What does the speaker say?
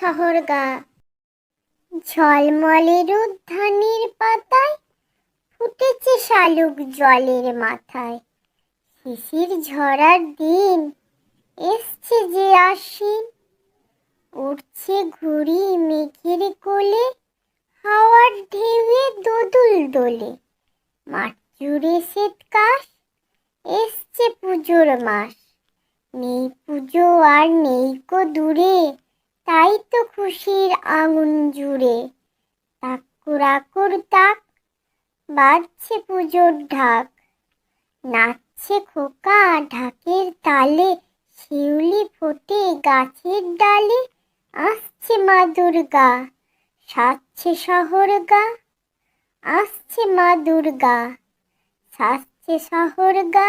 শহর গা। ঝলমলের উদ্যানের পাতায় ফুটেছে শালুক জলের মাথায়। শিশির ঝরার দিন এসছে যে আশ্বিন। উঠছে ঘুড়ি মেঘের কোলে, হাওয়ার ঢেউয়ে দোদুল দোলে। মাঠ জুড়ে শ্বেতকাশ এসছে পুজোর মাস। নেই পুজো আর নেই কো দূরে, তাই তো খুশির আগুন জুড়ে। তাকুরাকুর তাক বাজছে পুজোর ঢাক। নাচছে খোকা ঢাকের তালে, শিউলি ফোটে গাছের ডালে, আসছে মা দুর্গা, সাজছে শহর গা, আসছে মা দুর্গা, সাজছে শহর গা